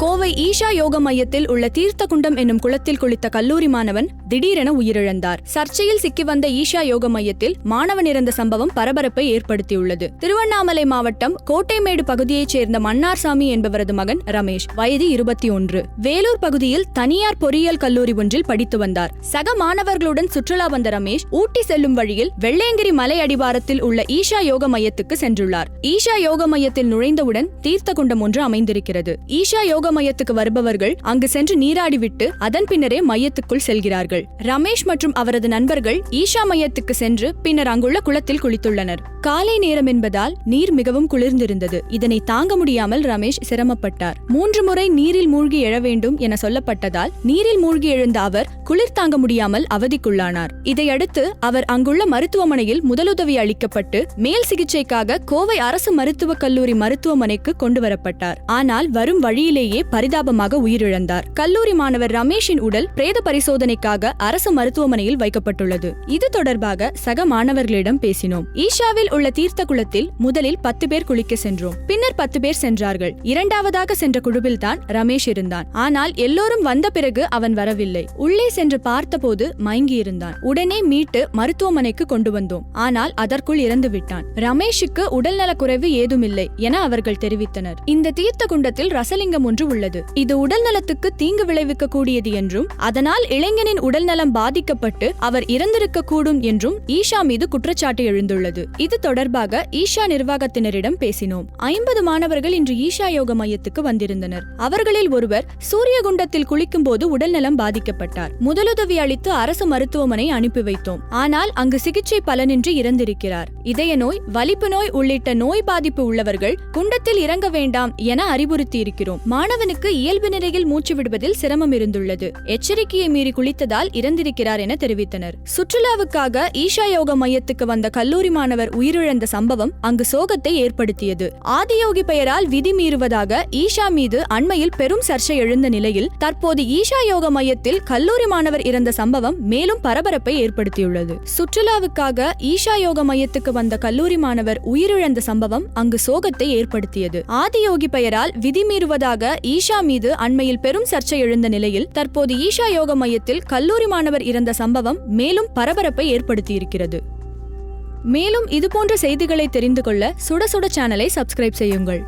கோவை ஈஷா யோக மையத்தில் உள்ள தீர்த்தகுண்டம் என்னும் குளத்தில் குளித்த கல்லூரி மாணவன் திடீரென உயிரிழந்தார். சர்ச்சையில் சிக்கி வந்த ஈஷா யோக மையத்தில் மாணவன் இறந்த சம்பவம் பரபரப்பை ஏற்படுத்தியுள்ளது. திருவண்ணாமலை மாவட்டம் கோட்டைமேடு பகுதியைச் சேர்ந்த மன்னார்சாமி என்பவரது மகன் ரமேஷ் வயது இருபத்தி ஒன்று. வேலூர் பகுதியில் தனியார் பொறியியல் கல்லூரி ஒன்றில் படித்து வந்தார். சக மாணவர்களுடன் சுற்றுலா வந்த ரமேஷ் ஊட்டி செல்லும் வழியில் வெள்ளையங்கிரி மலை அடிவாரத்தில் உள்ள ஈஷா யோக மையத்துக்கு சென்றுள்ளார். ஈஷா யோக மையத்தில் நுழைந்தவுடன் தீர்த்தகுண்டம் ஒன்று அமைந்திருக்கிறது. ஈஷா யோக மையத்துக்கு வருபவர்கள் அங்கு சென்று நீராடிவிட்டு அதன் பின்னரே மையத்துக்குள் செல்கிறார்கள். ரமேஷ் மற்றும் அவரது நண்பர்கள் ஈஷா மையத்துக்கு சென்று பின்னர் அங்குள்ள குளத்தில் குளித்துள்ளனர். காலை நேரம் என்பதால் நீர் மிகவும் குளிர்ந்திருந்தது. இதனை தாங்க முடியாமல் ரமேஷ் சிரமப்பட்டார். மூன்று முறை நீரில் மூழ்கி எழ வேண்டும் என சொல்லப்பட்டதால் நீரில் மூழ்கி எழுந்த அவர் குளிர் தாங்க முடியாமல் அவதிக்குள்ளானார். இதையடுத்து அவர் அங்குள்ள மருத்துவமனையில் முதலுதவி அளிக்கப்பட்டு மேல் சிகிச்சைக்காக கோவை அரசு மருத்துவக் கல்லூரி மருத்துவமனைக்கு கொண்டு வரப்பட்டார் ஆனால் வரும் வழியிலேயே பரிதாபமாக உயிரிழந்தார். கல்லூரி மாணவர் ரமேஷின் உடல் பிரேத பரிசோதனைக்காக அரசு மருத்துவமனையில் வைக்கப்பட்டுள்ளது. இது தொடர்பாக சக மாணவர்களிடம் பேசினோம். ஈஷாவில் உள்ள தீர்த்த குளத்தில் முதலில் பத்து பேர் குளிக்க சென்றோம். பின்னர் பத்து பேர் சென்றார்கள். இரண்டாவதாக சென்ற குழுவில் தான் ரமேஷ் இருந்தான். ஆனால் எல்லோரும் வந்த பிறகு அவன் வரவில்லை. உள்ளே சென்று பார்த்தபோது மயங்கியிருந்தான் உடனே மீட்டு மருத்துவமனைக்கு கொண்டு வந்தோம். ஆனால் அதற்குள் இறந்து விட்டான். ரமேஷுக்கு உடல்நலக் குறைவு ஏதுமில்லை என அவர்கள் தெரிவித்தனர். இந்த தீர்த்த குண்டத்தில் ரசலிங்கம் ஒன்று உள்ளது. இது உடல் நலத்துக்கு தீங்கு விளைவிக்க கூடியது என்றும் அதனால் இளைஞனின் உடல்நலம் பாதிக்கப்பட்டு அவர் இறந்திருக்க கூடும் என்றும் ஈஷா மீது குற்றச்சாட்டு எழுந்துள்ளது. இது தொடர்பாக ஈஷா நிர்வாகத்தினரிடம் பேசினோம். ஐம்பது மாணவர்கள் இன்று ஈஷா யோக மையத்துக்கு வந்திருந்தனர். அவர்களில் ஒருவர் சூரியகுண்டத்தில் குளிக்கும் போது உடல்நலம் பாதிக்கப்பட்டார். முதலுதவி அளித்து அரசு மருத்துவமனை அனுப்பி வைத்தோம். ஆனால் அங்கு சிகிச்சை பலனின்றி இறந்திருக்கிறார். இதய நோய் வலிப்பு நோய் உள்ளிட்ட நோய் பாதிப்பு உள்ளவர்கள் குண்டத்தில் இறங்க வேண்டாம் என அறிவுறுத்தி இருக்கிறோம் மாணவனுக்கு இயல்பு நிலையில் மூச்சு விடுவதில் சிரமம் இருந்துள்ளது. எச்சரிக்கையை மீறி குளித்ததால் இறந்திருக்கிறார் என தெரிவித்தனர். சுற்றுலாவுக்காக ஈஷா யோக மையத்துக்கு வந்த கல்லூரி மாணவர் உயிரிழந்த சம்பவம் அங்கு சோகத்தை ஏற்படுத்தியது. ஆதியோகி பெயரால் விதி மீறுவதாக ஈஷா மீது அண்மையில் பெரும் சர்ச்சை எழுந்த நிலையில் தற்போது ஈஷா யோக மையத்தில் கல்லூரி மாணவர் இறந்த சம்பவம் மேலும் பரபரப்பை ஏற்படுத்தியுள்ளது. சுற்றுலாவுக்காக ஈஷா யோக மையத்துக்கு வந்த கல்லூரி மாணவர் உயிரிழந்த சம்பவம் அங்கு சோகத்தை ஏற்படுத்தியது. ஆதியோகி பெயரால் விதி மீறுவதாக ஈஷா மீது அண்மையில் பெரும் சர்ச்சை எழுந்த நிலையில் தற்போது ஈஷா யோக மையத்தில் கல்லூரி மாணவர் இறந்த சம்பவம் மேலும் பரபரப்பை ஏற்படுத்தியிருக்கிறது. மேலும் இதுபோன்ற செய்திகளை தெரிந்து கொள்ள சுட சுட சேனலை சப்ஸ்கிரைப் செய்யுங்கள்.